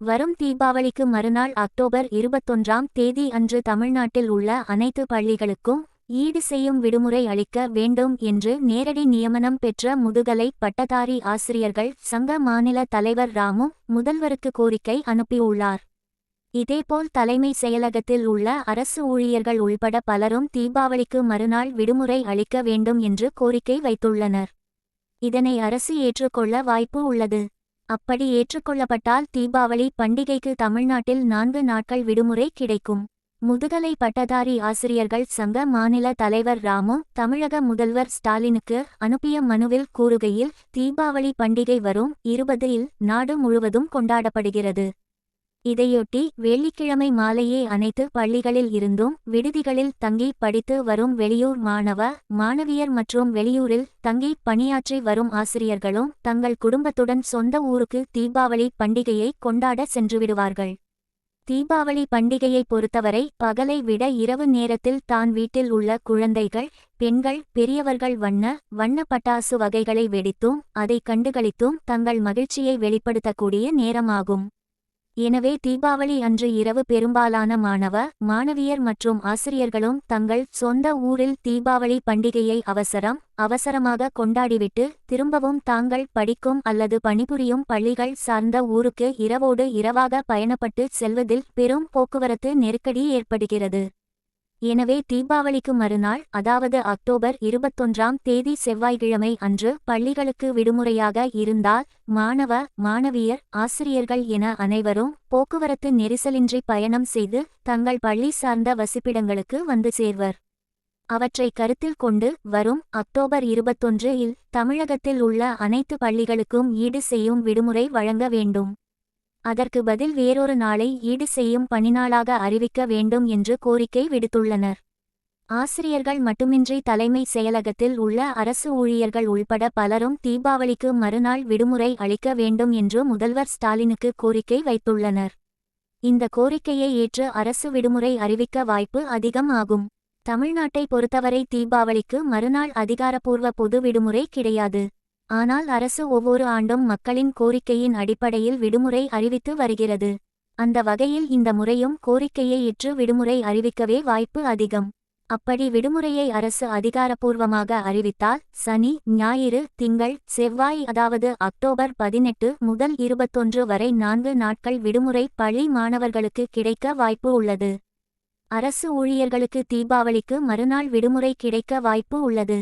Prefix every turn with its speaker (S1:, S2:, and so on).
S1: வரும் தீபாவளிக்கு மறுநாள் அக்டோபர் இருபத்தொன்றாம் தேதி அன்று தமிழ்நாட்டில் உள்ள அனைத்து பள்ளிகளுக்கும் ஈடு செய்யும் விடுமுறை அளிக்க வேண்டும் என்று நேரடி நியமனம் பெற்ற முதுகலை பட்டதாரி ஆசிரியர்கள் சங்க மாநில தலைவர் ராமு முதல்வருக்கு கோரிக்கை அனுப்பியுள்ளார். இதேபோல் தலைமை செயலகத்தில் உள்ள அரசு ஊழியர்கள் உள்பட பலரும் தீபாவளிக்கு மறுநாள் விடுமுறை அளிக்க வேண்டும் என்று கோரிக்கை வைத்துள்ளனர். இதனை அரசு ஏற்றுக்கொள்ள வாய்ப்பு உள்ளது. அப்படி ஏற்றுக்கொள்ளப்பட்டால் தீபாவளி பண்டிகைக்கு தமிழ்நாட்டில் நான்கு நாட்கள் விடுமுறை கிடைக்கும். முதுகலை பட்டதாரி ஆசிரியர்கள் சங்க மாநில தலைவர் ராமு தமிழக முதல்வர் ஸ்டாலினுக்கு அனுப்பிய மனுவில் கூறுகையில் தீபாவளி பண்டிகை வரும் இருபதில் நாடு முழுவதும் கொண்டாடப்படுகிறது. இதையொட்டி வெள்ளிக்கிழமை மாலையே அனைத்து பள்ளிகளில் இருந்தும் விடுதிகளில் தங்கி படித்து வரும் வெளியூர் மாணவ மாணவியர் மற்றும் வெளியூரில் தங்கி பணியாற்றி வரும் ஆசிரியர்களும் தங்கள் குடும்பத்துடன் சொந்த ஊருக்கு தீபாவளி பண்டிகையை கொண்டாட சென்றுவிடுவார்கள். தீபாவளி பண்டிகையை பொறுத்தவரை பகலை விட இரவு நேரத்தில் தான் வீட்டில் உள்ள குழந்தைகள் பெண்கள் பெரியவர்கள் வண்ண வண்ண பட்டாசு வகைகளை வெடித்தும் அதை கண்டுகளித்தும் தங்கள் மகிழ்ச்சியை வெளிப்படுத்தக்கூடிய நேரமாகும். எனவே தீபாவளி அன்று இரவு பெரும்பாலான மாணவ மாணவியர் மற்றும் ஆசிரியர்களும் தங்கள் சொந்த ஊரில் தீபாவளி பண்டிகையை அவசரம் அவசரமாக கொண்டாடிவிட்டு திரும்பவும் தாங்கள் படிக்கும் அல்லது பணிபுரியும் பள்ளிகள் சார்ந்த ஊருக்கு இரவோடு இரவாக பயணப்பட்டு செல்வதில் பெரும் போக்குவரத்து நெருக்கடி ஏற்படுகிறது. எனவே தீபாவளிக்கு மறுநாள் அதாவது அக்டோபர் இருபத்தொன்றாம் தேதி செவ்வாய்க்கிழமை அன்று பள்ளிகளுக்கு விடுமுறையாக இருந்தால் மாணவ மாணவியர் ஆசிரியர்கள் என அனைவரும் போக்குவரத்து நெரிசலின்றி பயணம் செய்து தங்கள் பள்ளி சார்ந்த வசிப்பிடங்களுக்கு வந்து சேர்வர். அவற்றை கருத்தில் கொண்டு வரும் அக்டோபர் இருபத்தொன்று இல் தமிழகத்தில் உள்ள அனைத்து பள்ளிகளுக்கும் ஈடு செய்யும் விடுமுறை வழங்க வேண்டும். அதற்கு பதில் வேறொரு நாளை ஈடு செய்யும் பணிநாளாக அறிவிக்க வேண்டும் என்று கோரிக்கை விடுத்துள்ளனர். ஆசிரியர்கள் மட்டுமின்றி தலைமை செயலகத்தில் உள்ள அரசு ஊழியர்கள் உள்பட பலரும் தீபாவளிக்கு மறுநாள் விடுமுறை அளிக்க வேண்டும் என்று முதல்வர் ஸ்டாலினுக்கு கோரிக்கை வைத்துள்ளனர். இந்த கோரிக்கையை ஏற்று அரசு விடுமுறை அறிவிக்க வாய்ப்பு அதிகம் ஆகும். தமிழ்நாட்டை பொறுத்தவரை தீபாவளிக்கு மறுநாள் அதிகாரப்பூர்வ பொது விடுமுறை கிடையாது. ஆனால் அரசு ஒவ்வொரு ஆண்டும் மக்களின் கோரிக்கையின் அடிப்படையில் விடுமுறை அறிவித்து வருகிறது. அந்த வகையில் இந்த முறையும் கோரிக்கையை இற்று விடுமுறை அறிவிக்கவே வாய்ப்பு அதிகம். அப்படி விடுமுறையை அரசு அதிகாரப்பூர்வமாக அறிவித்தால் சனி ஞாயிறு திங்கள் செவ்வாய் அதாவது அக்டோபர் பதினெட்டு முதல் இருபத்தொன்று வரை நான்கு நாட்கள் விடுமுறை பள்ளி மாணவர்களுக்கு கிடைக்க வாய்ப்பு உள்ளது. அரசு ஊழியர்களுக்கு தீபாவளிக்கு மறுநாள் விடுமுறை கிடைக்க வாய்ப்பு உள்ளது.